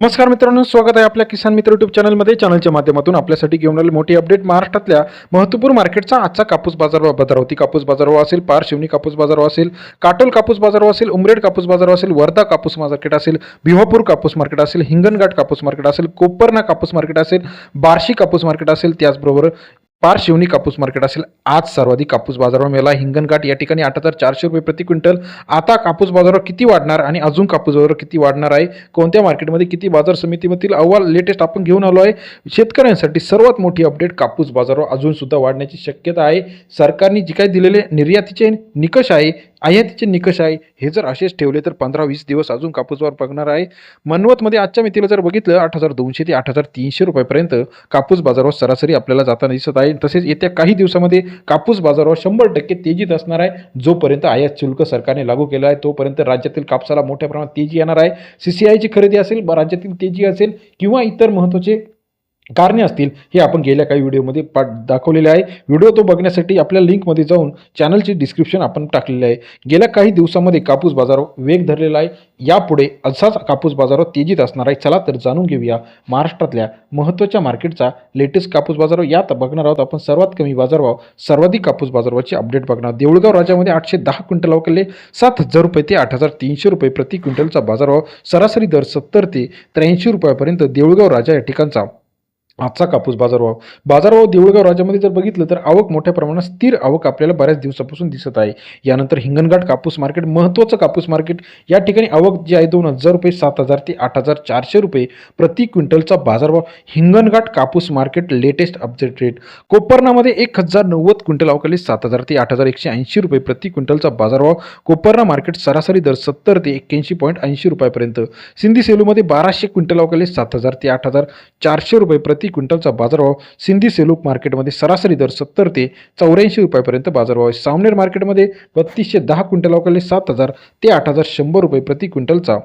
नमस्कार मित्रांनो स्वागत आहे आपल्या किसान मित्र युट्यूब चॅनलमध्ये. चॅनलच्या माध्यमातून आपल्यासाठी घेऊन आले मोठी अपडेट महाराष्ट्रातल्या महत्त्वपूर्ण मार्केटचा आजचा कापूस बाजारभाव भद्रावती कापूस बाजारभाव असेल पार शिवनी कापूस बाजारभाव असेल काटोल कापूस बाजारभाव असेल उमरेड कापूस बाजारभाव असेल वर्धा कापूस मार्केट असेल भिवापूर कापूस मार्केट असेल हिंगणघाट कापूस मार्केट असेल कोपरना कापूस मार्केट असेल बार्शी कापूस मार्केट असेल त्याचबरोबर पार शिवनी कापूस मार्केट असेल. आज सर्वाधिक कापूस बाजारभाव मिळाला. हिंगणघाट या ठिकाणी आठ हजार चारशे रुपये प्रति क्विंटल. आता कापूस बाजारावर किती वाढणार आणि अजून कापूस बाजारावर किती वाढणार आहे? कोणत्या मार्केटमध्ये किती बाजार समितीमधील अहवाल लेटेस्ट आपण घेऊन आलो आहे? शेतकऱ्यांसाठी सर्वात मोठी अपडेट कापूस बाजारावर अजून सुद्धा वाढण्याची शक्यता आहे. सरकारने जी काही दिलेले निर्यातीचे निकष आहे आयातीचे निकष आहे. हे जर असेच ठेवले तर पंधरा वीस दिवस अजून कापूसवर बघणार आहे. मनवतमध्ये आजच्या मितीला जर बघितलं आठ हजार दोनशे ते आठ हजार तीनशे रुपयापर्यंत कापूस बाजारावर सरासरी आपल्याला जाताना दिसत आहे. तसेच येत्या काही दिवसामध्ये कापूस बाजारावर शंभर टक्के तेजीत असणार आहे. जोपर्यंत आयात शुल्क सरकारने लागू केलं आहे तोपर्यंत राज्यातील कापसाला मोठ्या प्रमाणात तेजी येणार आहे. सी सी आयची खरेदी असेल राज्यातील तेजी असेल किंवा इतर महत्त्वाचे कारणे असतील हे आपण गेल्या काही व्हिडिओमध्ये पा दाखवलेले आहे. व्हिडिओ तो बघण्यासाठी आपल्या लिंकमध्ये जाऊन चॅनलची डिस्क्रिप्शन आपण टाकलेले आहे. गेल्या काही दिवसामध्ये कापूस बाजार वेग धरलेला आहे. यापुढे असाच कापूस बाजारावर तेजीत असणार आहे. चला तर जाणून घेऊया महाराष्ट्रातल्या महत्त्वाच्या मार्केटचा लेटेस्ट कापूस बाजार. यात बघणार आहोत आपण सर्वात कमी बाजारभाव सर्वाधिक कापूस बाजारभावाची अपडेट बघणार. देऊळगाव राज्यामध्ये आठशे दहा क्विंटल अवकले सात हजार रुपये ते आठ हजार तीनशे रुपये प्रति क्विंटलचा बाजारभाव. सरासरी दर सत्तर ते त्र्याऐंशी रुपयापर्यंत देऊळगाव राजा या ठिकाणचा आजचा कापूस बाजारभाव. बाजारभाव देऊळगाव राज्यामध्ये जर बघितलं तर आवक मोठ्या प्रमाणात स्थिर आवक आपल्याला बऱ्याच दिवसापासून दिसत आहे. यानंतर हिंगणघाट कापूस मार्केट महत्त्वाचं कापूस मार्केट. या ठिकाणी आवक जी आहे दोन हजार रुपये सात हजार ते आठ हजार चारशे रुपये प्रति क्विंटलचा बाजारभाव. हिंगणघाट कापूस मार्केट लेटेस्ट अपडेट रेट. कोपरनामध्ये एक हजार नव्वद क्विंटल अवकाली सात हजार ते आठ हजार एकशे ऐंशी रुपये प्रति क्विंटलचा बाजारभाव. कोपरणा मार्केट सरासरी दर सत्तर ते एक्क्याऐंशी पॉईंट ऐंशी रुपयापर्यंत. सिंधी सेलूमध्ये बाराशे क्विंटल अवकाली सात हजार ते आठ हजार चारशे रुपये प्रति क्विंटलचा बाजारभाव सिंधी सेलूक मार्केटमध्ये सरासरी दर सत्तर ते चौऱ्याऐंशी रुपयापर्यंत बाजारभाव आहे. सावनेर मार्केटमध्ये बत्तीसशे दहा क्विंटल अवकाली सात हजार ते आठ हजार शंभर रुपये प्रति क्विंटलचा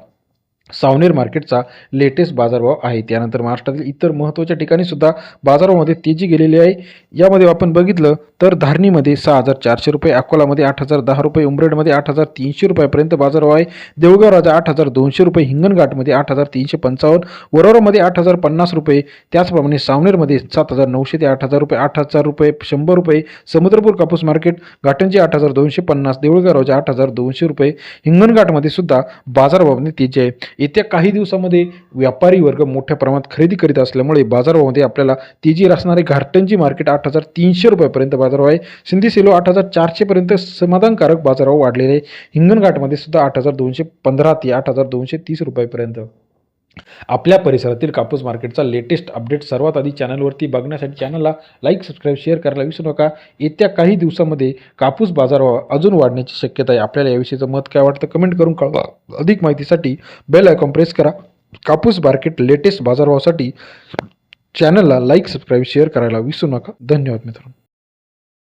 सावनेर मार्केटचा लेटेस्ट बाजारभाव आहे. त्यानंतर महाराष्ट्रातील इतर महत्त्वाच्या ठिकाणी सुद्धा बाजारामध्ये तेजी गेलेली आहे. यामध्ये आपण बघितलं तर धारणीमध्ये सहा हजार चारशे रुपये अकोलामध्ये आठ हजार दहा रुपये उमरेडमध्ये आठ हजार तीनशे रुपयापर्यंत बाजारभाव आहे. देऊळगाव राजा आठ हजार दोनशे रुपये हिंगणघाटमध्ये आठ हजार तीनशे पंचावन्न वरोरामध्ये आठ हजार पन्नास रुपये त्याचप्रमाणे सावनेरमध्ये सात हजार नऊशे ते आठ हजार रुपये आठ हजार रुपये शंभर रुपये समुद्रपूर कापूस मार्केट घाटंजी आठ हजार दोनशे पन्नास देऊळगाव राजा आठ हजार दोनशे रुपये हिंगणघाटमध्ये सुद्धा बाजारभावमध्ये तेजी आहे. येत्या काही दिवसामध्ये व्यापारी वर्ग मोठ्या प्रमाणात खरेदी करीत असल्यामुळे बाजारभावामध्ये आपल्याला तेजी असणारे घाटंजी मार्केट आठ हजार तीनशे रुपयापर्यंत बाजारभाव आहे. सिंधी सेलो आठ हजार चारशेपर्यंत समाधानकारक बाजारभाव वाढलेले आहे. हिंगणघाटमध्ये सुद्धा आठ हजार दोनशे पंधरा ते आठ हजार दोनशे तीस रुपयापर्यंत. आपल्या परिसरातील कापूस मार्केटचा लेटेस्ट अपडेट सर्वात आधी चॅनलवरती बघण्यासाठी चॅनलला लाईक सबस्क्राईब शेअर करायला विसरू नका. येत्या काही दिवसामध्ये कापूस बाजारभाव अजून वाढण्याची शक्यता आहे. आपल्याला याविषयीचं मत काय वाटतं कमेंट करून कळवा. अधिक माहितीसाठी बेल आयकॉन प्रेस करा. कापूस मार्केट लेटेस्ट बाजारभावासाठी चॅनलला लाईक सबस्क्राईब शेअर करायला विसरू नका. धन्यवाद मित्रांनो.